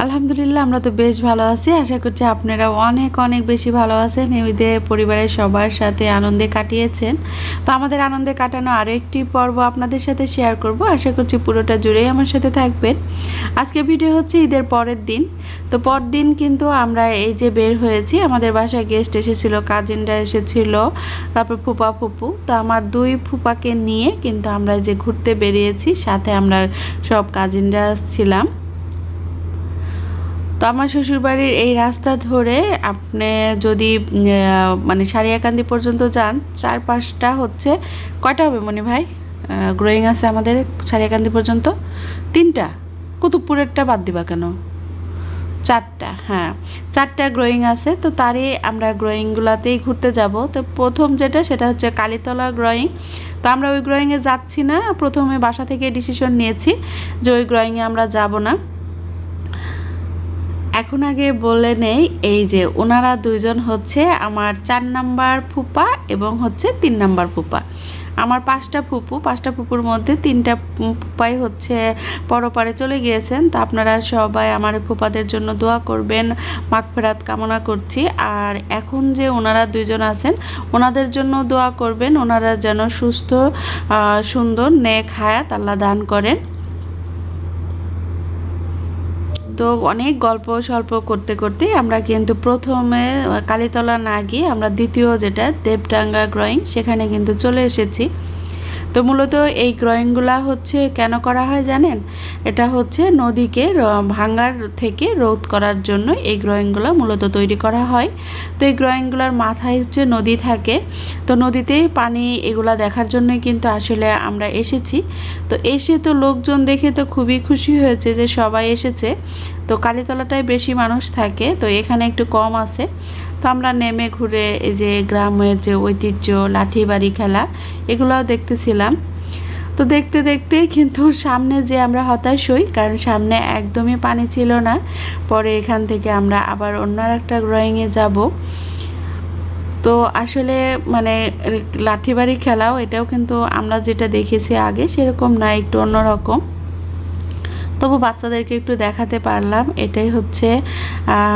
আলহামদুলিল্লাহ, আমরা তো বেশ ভালো আছি। আশা করছি আপনারা অনেক অনেক বেশি ভালো আছেন। ঈদে পরিবারের সবার সাথে আনন্দে কাটিয়েছেন। তো আমাদের আনন্দে কাটানো আরও একটি পর্ব আপনাদের সাথে শেয়ার করব। আশা করছি পুরোটা জুড়েই আমার সাথে থাকবেন। আজকে ভিডিও হচ্ছে ঈদের পরের দিন। তো পরদিন কিন্তু আমরা এই যে বের হয়েছি, আমাদের বাসায় গেস্ট এসেছিল কাজিনরা এসেছিল, তারপর ফুপা, ফুপু। তো আমার দুই ফুপাকে নিয়ে কিন্তু আমরা যে ঘুরতে বেরিয়েছি, সাথে আমরা সব কাজিনরা ছিলাম। তো আমার শ্বশুরবাড়ির এই রাস্তা ধরে আপনি যদি মানে সারিয়াকান্দি পর্যন্ত যান চার পাঁচটা হচ্ছে কয়টা হবে মনে ভাই? গ্রোয়িং আছে আমাদের সারিয়াকান্দি পর্যন্ত? তিনটা। কুতুবপুরেরটা বাদ দিবা কেন? চারটা হ্যাঁ। চারটা গ্রোয়িং আছে, তো তারই আমরা গ্রোয়িংগুলোতেই ঘুরতে যাব। তো প্রথম যেটা, সেটা হচ্ছে কালীতলা গ্রোয়িং তো আমরা ওই গ্রোয়িংয়ে যাচ্ছি না। প্রথমে বাসা থেকে ডিসিশন নিয়েছি যে ওই গ্রোয়িংয়ে আমরা যাব না। এখন আগে বলে নেই, এই যে ওনারা দুইজন হচ্ছে আমার চার নাম্বার ফুপা এবং হচ্ছে তিন নাম্বার ফুপা। আমার পাঁচটা ফুপু, পাঁচটা ফুপুর মধ্যে তিনটা ফুপাই হচ্ছে পরপারে চলে গিয়েছেন। তা আপনারা সবাই আমার ফুপাদের জন্য দোয়া করবেন। মাগফেরাত কামনা করছি। আর এখন যে ওনারা দুইজন আছেন, ওনাদের জন্য দোয়া করবেন। ওনারা যেন সুস্থ সুন্দর, নেক হায়াত আল্লাহ দান করেন। তো অনেক গল্প স্বল্প করতে করতে আমরা কিন্তু প্রথমে কালীতলা না গিয়ে আমরা দ্বিতীয় যেটা দেবডাঙ্গা গ্রয়িং সেখানে কিন্তু চলে এসেছি। তো মূলত এই গ্রয়িংগুলা হচ্ছে কেন করা হয় জানেন? এটা হচ্ছে নদীকে র- ভাঙার থেকে রোধ করার জন্য এই গ্রয়িংগুলো মূলত তৈরি করা হয়। তো এই গ্রয়িংগুলোর মাথায় হচ্ছে নদী থাকে। তো নদীতেই পানি এগুলা দেখার জন্যই কিন্তু আসলে আমরা এসেছি। তো এসে তো লোকজন দেখে তো খুবই খুশি হয়েছে যে সবাই এসেছে। তো কালীতলাটায় বেশি মানুষ থাকে, তো এখানে একটু কম আছে। তো আমরা নেমে ঘুরে এই যে গ্রামের যে ঐতিহ্য লাঠি বাড়ি খেলা, এগুলোও দেখতেছিলাম। তো দেখতে দেখতে কিন্তু সামনে যে আমরা হতাশ হই, কারণ সামনে একদমই পানি ছিল না, পরে এখান থেকে আমরা আবার অন্য একটা ড্রয়িংয়ে যাব। তো আসলে মানে লাঠি বাড়ি খেলাও, এটাও কিন্তু আমরা যেটা দেখেছি আগে সেরকম না, একটু অন্যরকম। তবু বাচ্চাদেরকে একটু দেখাতে পারলাম। এটাই হচ্ছে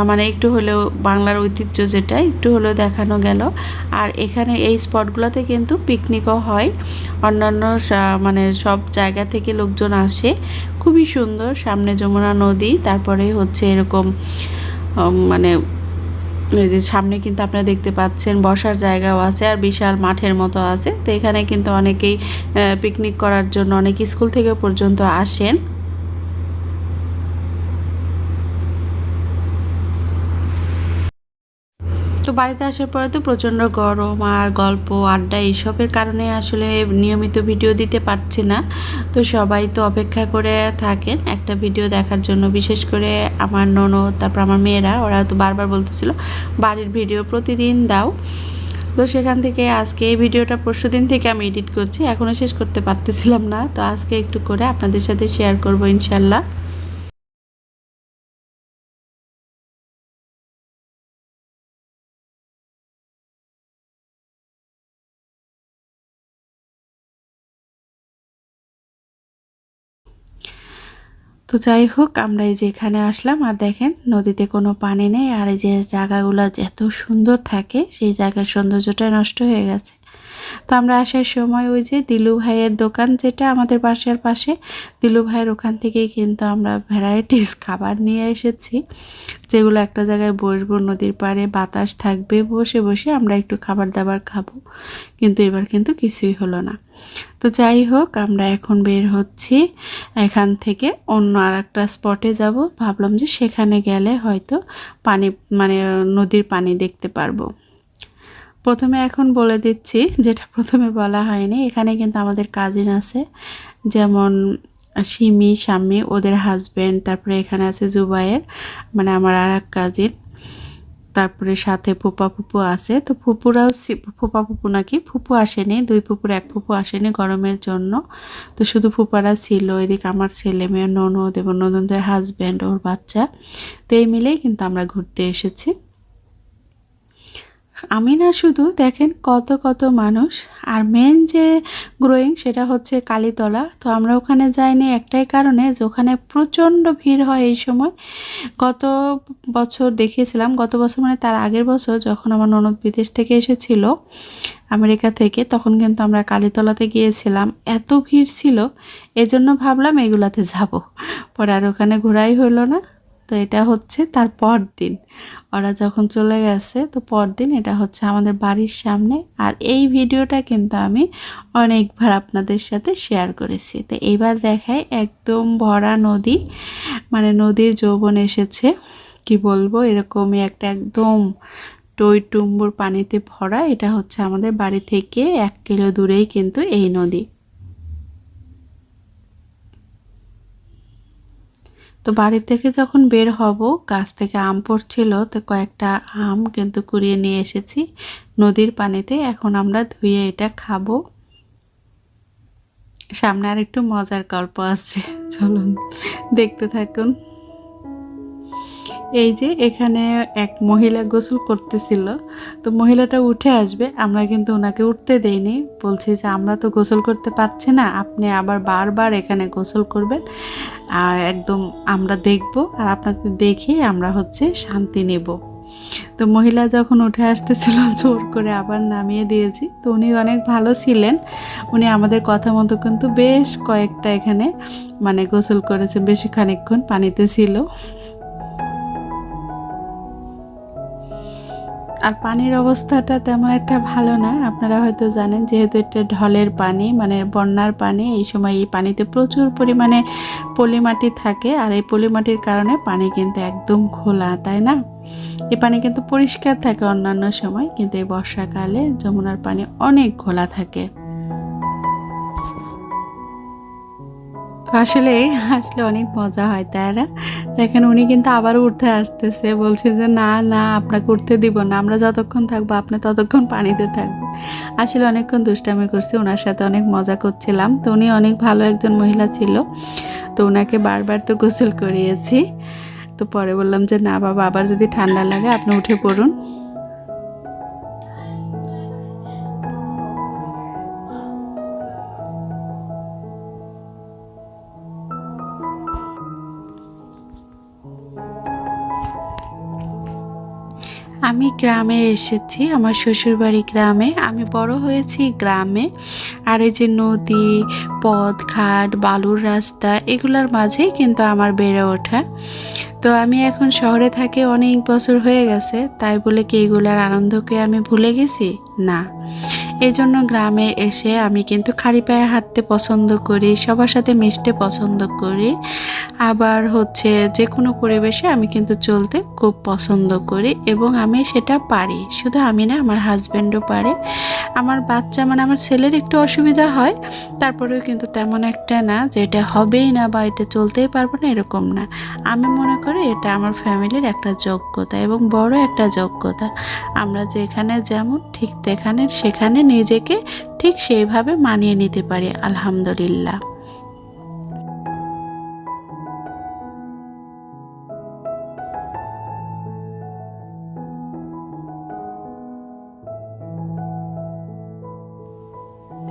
মানে একটু হলেও বাংলার ঐতিহ্য যেটা, একটু হলেও দেখানো গেল। আর এখানে এই স্পটগুলোতে কিন্তু পিকনিকও হয়। অন্যান্য মানে সব জায়গা থেকে লোকজন আসে। খুবই সুন্দর, সামনে যমুনা নদী, তারপরে হচ্ছে এরকম মানে এই যে সামনে কিন্তু আপনারা দেখতে পাচ্ছেন বসার জায়গাও আছে আর বিশাল মাঠের মতো আছে। তো এখানে কিন্তু অনেকেই পিকনিক করার জন্য অনেক স্কুল থেকে পর্যন্ত আসেন। তো বাড়িতে আসার পরে তো প্রচণ্ড গরম আর গল্প, আড্ডা এইসবের কারণে আসলে নিয়মিত ভিডিও দিতে পারছি না। তো সবাই তো অপেক্ষা করে থাকেন একটা ভিডিও দেখার জন্য। বিশেষ করে আমার ননদ, তারপর আমার মেয়েরা, ওরা তো বারবার বলতেছিল, বাড়ির ভিডিও প্রতিদিন দাও। তো সেখান থেকে আজকে এই ভিডিওটা পরশু দিন থেকে আমি এডিট করছি এখনও শেষ করতে পারতেছিলাম না। তো আজকে একটু করে আপনাদের সাথে শেয়ার করব ইনশাল্লাহ। তো যাই হোক আমরা এই যে এখানে আসলাম, আর দেখেন, নদীতে কোনো পানি নেই, আর এই যে জায়গাগুলো এত সুন্দর থাকে, সেই জায়গার সৌন্দর্যটা নষ্ট হয়ে গেছে। তো আমরা আসার সময় ওই যে দিলু ভাইয়ের দোকান যেটা আমাদের বাসার পাশে, দিলু ভাইয়ের ওখান থেকেই কিন্তু আমরা ভ্যারাইটিস খাবার নিয়ে এসেছি, যেগুলো একটা জায়গায় বসবো, নদীর পাড়ে বাতাস থাকবে, বসে বসে আমরা একটু খাবার দাবার খাব, কিন্তু এবার কিন্তু কিছুই হলো না। তো যাই হোক, আমরা এখন বের হচ্ছি, এখান থেকে অন্য আর একটা স্পটে যাব, ভাবলাম যে সেখানে গেলে হয়তো পানি মানে নদীর পানি দেখতে পারব। প্রথমে এখন বলে দিচ্ছি, যেটা প্রথমে বলা হয়নি, এখানে কিন্তু আমাদের কাজিন আছে, যেমন সিমি স্বামী ওদের হাজব্যান্ড তারপরে এখানে আছে জুবাইয়ের মানে আমার আর এক কাজিন তারপরে সাথে ফুপা ফুপু আছে, তো ফুপুরাও ফুপা ফুপু নাকি, ফুপু আসেনি, দুই ফুপুর, এক ফুপু আসেনি গরমের জন্য, তো শুধু ফুপারা ছিল, এদিকে আমার ছেলে মেয়ে, ননদ এবং ননদের হাজব্যান্ড ওর বাচ্চা, তো এই মিলেই কিন্তু আমরা ঘুরতে এসেছি। আমি না শুধু দেখেন কত কত মানুষ, আর মেন যে গ্রোয়িং সেটা হচ্ছে কালীতলা। তো আমরা ওখানে যাইনি একটাই কারণে যে ওখানে প্রচণ্ড ভিড় হয় এই সময়। গত বছর দেখিয়েছিলাম, গত বছর মানে তার আগের বছর যখন আমার ননদ বিদেশ থেকে এসেছিল আমেরিকা থেকে, তখন কিন্তু আমরা কালীতলাতে গিয়েছিলাম। এত ভিড় ছিল, এজন্য ভাবলাম এগুলাতে যাব। পরে আর ওখানে ঘোরাই হলো না। তো এটা হচ্ছে তার পর দিন ওরা যখন চলে গেছে, তো পরদিন এটা হচ্ছে আমাদের বাড়ির সামনে। আর এই ভিডিওটা কিন্তু আমি অনেকবার আপনাদের সাথে শেয়ার করেছি। তো এইবার দেখায় একদম ভরা নদী মানে নদীর যৌবন এসেছে। কি বলব? এরকমই একটা একদম টই টুম্বুর পানিতে ভরা। এটা হচ্ছে আমাদের বাড়ি থেকে এক কিলো দূরেই কিন্তু এই নদী। তো বাড়ি থেকে যখন বের হব, গাছ থেকে আম পড়ছিল, তো কয়েকটা আম কিন্তু কুড়িয়ে নিয়ে এসেছি। নদীর পানিতে এখন আমরা ধুয়ে এটা খাব। সামনে আর একটু মজার গল্প আসছে চলুন দেখতে থাকুন। এই যে এখানে এক মহিলা গোসল করতেছিল, তো মহিলাটা উঠে আসবে, আমরা কিন্তু ওনাকে উঠতে দেইনি। বলছি যে, আমরা তো গোসল করতে পারছি না, আপনি আবার বারবার এখানে গোসল করবেন। একদম আমরা দেখব আর আপনাদের দেখে আমরা হচ্ছে শান্তি নেব। তো মহিলা যখন উঠে আসতেছিল, জোর করে আবার নামিয়ে দিয়েছি। তো উনি অনেক ভালো ছিলেন। উনি আমাদের কথা মতো কিন্তু বেশ কয়েকটা এখানে মানে গোসল করেছে, বেশি খানিক্ষণ পানিতে ছিল। আর পানির অবস্থাটা তেমন একটা ভালো না। আপনারা হয়তো জানেন যেহেতু এটা ঢলের পানি মানে বন্যার পানি, এই সময় এই পানিতে প্রচুর পরিমাণে পলিমাটি থাকে আর এই পলিমাটির কারণে পানি কিন্তু একদম খোলা তাই না? এই পানি কিন্তু পরিষ্কার থাকে অন্যান্য সময়, কিন্তু এই বর্ষাকালে যমুনার পানি অনেক ঘোলা থাকে। আসলে আসলে অনেক মজা হয়, তাই না? দেখেন উনি কিন্তু আবার উঠতে আসতেছে, বলছে যে, না না আপনাকে উঠতে দিব না, আমরা যতক্ষণ থাকব আপনি ততক্ষণ পানিতে থাকবেন। আসলে অনেকক্ষণ দুষ্টামি করছি ওনার সাথে অনেক মজা করছিলাম। তো উনি অনেক ভালো একজন মহিলা ছিল, তো ওনাকে বারবার তো গোসল করিয়েছি। তো পরে বললাম যে, না বাবা, আবার যদি ঠান্ডা লাগে, আপনি উঠে পড়ুন। গ্রামে এসেছি, আমার শ্বশুরবাড়ি গ্রামে। আমি বড় হয়েছি গ্রামে। আর এই যে নদী পথ ঘাট বালুর রাস্তা, এগুলোর মাঝেই কিন্তু আমার বেড়ে ওঠা। তো আমি এখন শহরে থাকি অনেক বছর হয়ে গেছে, তাই বলে কি এগুলার আনন্দকে আমি ভুলে গেছি? না। এই জন্য গ্রামে এসে আমি কিন্তু খালি পায়ে হাঁটতে পছন্দ করি, সবার সাথে মিশতে পছন্দ করি। আবার হচ্ছে যে কোনো পরিবেশে আমি কিন্তু চলতে খুব পছন্দ করি এবং আমি সেটা পারি। শুধু আমি না, আমার হাজব্যান্ডও পারে। আমার বাচ্চা মানে আমার ছেলের একটু অসুবিধা হয়, তারপরেও কিন্তু তেমন একটা না যে এটা হবেই না বা এটা চলতেই পারব না, এরকম না। আমি মনে করি এটা আমার ফ্যামিলির একটা যোগ্যতা এবং বড় একটা যোগ্যতা। আমরা যেখানে যেমন, ঠিক যেখানে সেখানে নিজেকে ঠিক সেইভাবে মানিয়ে নিতে পারি আলহামদুলিল্লাহ।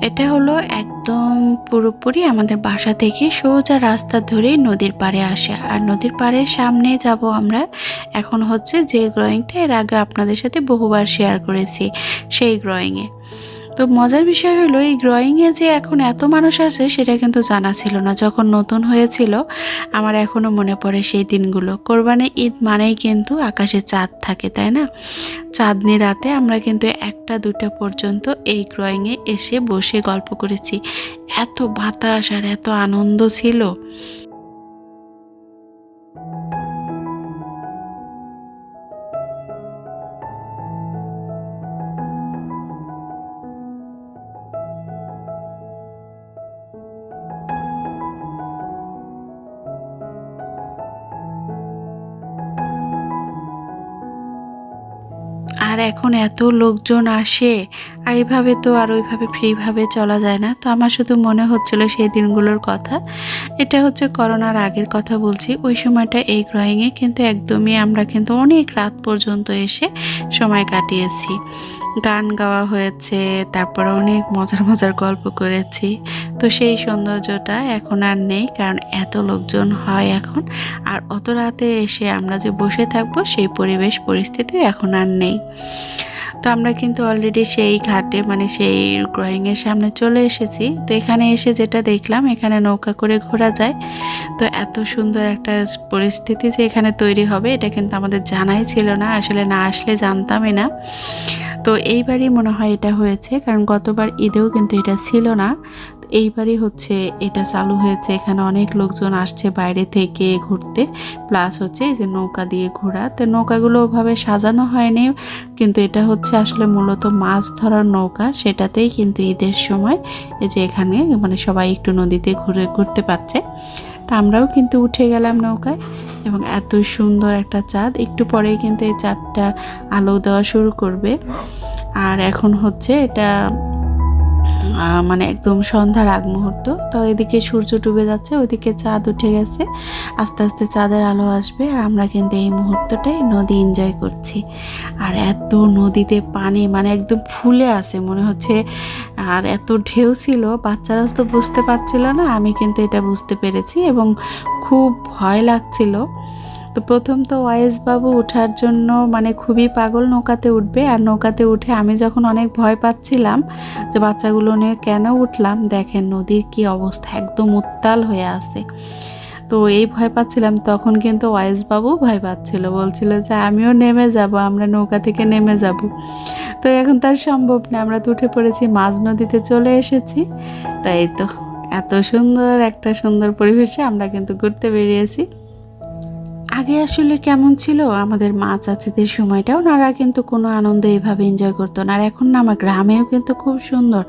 এটা হলো একদম পুরোপুরি আমাদের বাসা থেকে সোজা রাস্তা ধরে নদীর পাড়ে আসে। আর নদীর পাড়ের সামনে যাব আমরা এখন হচ্ছে যে গ্রয়িংটা এর আগে আপনাদের সাথে বহুবার শেয়ার করেছি, সেই গ্রয়িংয়ে তো মজার বিষয় হলো, এই ড্রয়িংয়ে যে এখন এত মানুষ আছে সেটা কিন্তু জানা ছিল না। যখন নতুন হয়েছিল, আমার এখনও মনে পড়ে সেই দিনগুলো। কোরবানি ঈদ মানেই কিন্তু আকাশে চাঁদ থাকে, তাই না? চাঁদনি রাতে আমরা কিন্তু একটা দুটা পর্যন্ত এই ড্রয়িংয়ে এসে বসে গল্প করেছি। এত বাতাস আর এত আনন্দ ছিল। আর এখন এত লোকজন আসে, আর এইভাবে তো আর ওইভাবে ফ্রিভাবে চলা যায় না। তো আমার শুধু মনে হচ্ছিল সেই দিনগুলোর কথা। এটা হচ্ছে করোনার আগের কথা বলছি। ওই সময়টা এই গ্রহিংয়ে কিন্তু একদমই আমরা কিন্তু অনেক রাত পর্যন্ত এসে সময় কাটিয়েছি। গান গাওয়া হয়েছে, তারপরে অনেক মজার মজার গল্প করেছি। তো সেই সৌন্দর্যটা এখন আর নেই, কারণ এত লোকজন হয় এখন। আর অত রাতে এসে আমরা যে বসে থাকব, সেই পরিবেশ, পরিস্থিতি এখন আর নেই। তো আমরা কিন্তু অলরেডি সেই ঘাটে মানে সেই গ্রহিংয়ের সামনে চলে এসেছি। তো এখানে এসে যেটা দেখলাম, এখানে নৌকা করে ঘোরা যায়। তো এত সুন্দর একটা পরিস্থিতি যে এখানে তৈরি হবে, এটা কিন্তু আমাদের জানাই ছিল না, আসলে না আসলে জানতামই না। তো এইবারই মনে হয় এটা হয়েছে, কারণ গতবার ঈদেও কিন্তু এটা ছিল না। এইবারই হচ্ছে এটা চালু হয়েছে। এখানে অনেক লোকজন আসছে বাইরে থেকে ঘুরতে। প্লাস হচ্ছে এই যে নৌকা দিয়ে ঘোরা। তো নৌকাগুলো ওভাবে সাজানো হয়নি। কিন্তু এটা হচ্ছে আসলে মূলত মাছ ধরার নৌকা। সেটাতেই কিন্তু ঈদের সময় এই যে এখানে মানে সবাই একটু নদীতে ঘুরে ঘুরতে পাচ্ছে তা আমরাও কিন্তু উঠে গেলাম নৌকায় এবং এত সুন্দর একটা চাঁদ। একটু পরেই কিন্তু এই চাঁদটা আলো দেওয়া শুরু করবে। আর এখন হচ্ছে এটা মানে একদম সন্ধ্যার আগ মুহূর্ত। তো এদিকে সূর্য ডুবে যাচ্ছে, ওইদিকে চাঁদ উঠে গেছে। আস্তে আস্তে চাঁদের আলো আসবে আর আমরা কিন্তু এই মুহূর্তটাই নদী এনজয় করছি। আর এত নদীতে পানি মানে একদম ফুলে আছে, মনে হচ্ছে, আর এত ঢেউ ছিল, বাচ্চারা তো বুঝতে পারছিল না, আমি কিন্তু এটা বুঝতে পেরেছি এবং খুব ভয় লাগছিল। তো প্রথম তো ওয়াইস বাবু ওঠার জন্য মানে খুবই পাগল নৌকাতে উঠবে। আর নৌকাতে উঠে আমি যখন অনেক ভয় পাচ্ছিলাম যে বাচ্চাগুলো নিয়ে কেন উঠলাম, দেখেন নদীর কি অবস্থা একদম উত্তাল হয়ে আছে। তো এই ভয় পাচ্ছিলাম, তখন কিন্তু ওয়াইস বাবু ভয় পাচ্ছিল। বলছিল যে আমিও নেমে যাব, আমরা নৌকা থেকে নেমে যাব। তো এখন তার সম্ভব না, আমরা তো উঠে পড়েছি, মাঝ নদীতে চলে এসেছি। তাই তো এত সুন্দর, একটা সুন্দর পরিবেশে আমরা কিন্তু ঘুরতে বেরিয়েছি। আগে আসলে কেমন ছিল? আমাদের মা চাচিদের সময়টা ওনারা কিন্তু কোনো আনন্দ এভাবে এনজয় করতো না। আর এখন না, আমার গ্রামেও কিন্তু খুব সুন্দর।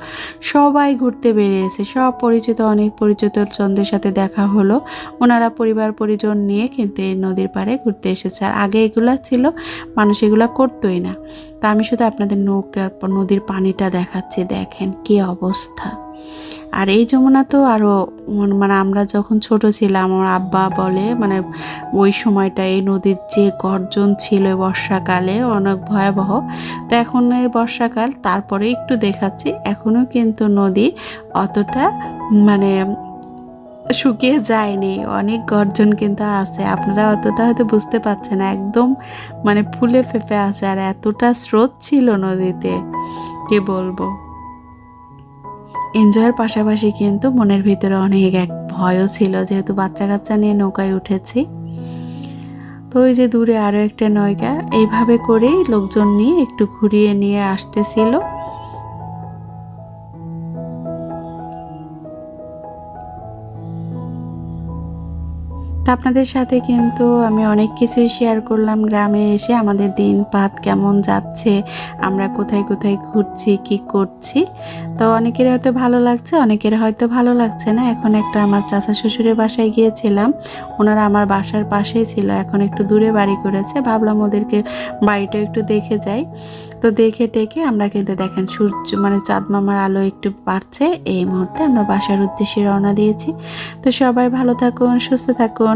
সবাই ঘুরতে বেরিয়েছে, সব পরিচিত, অনেক পরিচিত জনদের সাথে দেখা হলো। ওনারা পরিবার পরিজন নিয়ে কিন্তু এই নদীর পাড়ে ঘুরতে এসেছে। আর আগে এগুলা ছিল, মানুষ এগুলা করতোই না। তা আমি শুধু আপনাদের নৌকার নদীর পানিটা দেখাচ্ছি, দেখেন কি অবস্থা। আর এই যমুনা তো আরও মানে আমরা যখন ছোট ছিলাম, আমার আব্বা বলে মানে ওই সময়টা এই নদীর যে গর্জন ছিল বর্ষাকালে, অনেক ভয়াবহ। তো এখন এই বর্ষাকাল, তারপরে একটু দেখাচ্ছি এখনও কিন্তু নদী অতটা মানে শুকিয়ে যায়নি, অনেক গর্জন কিন্তু আছে। আপনারা অতটা হয়তো বুঝতে পারছেন একদম মানে ফুলে ফেপে আছে, আর এতটা স্রোত ছিল নদীতে, কি বলব? এনজয়ের পাশাপাশি কিন্তু মনের ভিতরে অনেক এক ভয়ও ছিল, যেহেতু বাচ্চা কাচ্চা নিয়ে নৌকায় উঠেছি। তো ওই যে দূরে আরও একটা নৌকা, এইভাবে করেই লোকজন নিয়ে একটু ঘুরিয়ে নিয়ে আসতেছিল। তো আপনাদের সাথে কিন্তু আমি অনেক কিছুই শেয়ার করলাম। গ্রামে এসে আমাদের দিন পাত কেমন যাচ্ছে, আমরা কোথায় কোথায় ঘুরছি, কি করছি। তো অনেকের হয়তো ভালো লাগছে, অনেকের হয়তো ভালো লাগছে না। এখন একটা আমার চাচা শ্বশুরের বাসায় গিয়েছিলাম। ওনারা আমার বাসার পাশেই ছিল, এখন একটু দূরে বাড়ি করেছে। ভাবলাম ওদেরকে বাড়িটা একটু দেখে যাই। তো দেখে টেকে আমরা কিন্তু দেখেন সূর্য মানে চাঁদ মামার আলো একটু বাড়ছে। এই মুহূর্তে আমরা বাসার উদ্দেশ্যে রওনা দিয়েছি। তো সবাই ভালো থাকুন, সুস্থ থাকুন।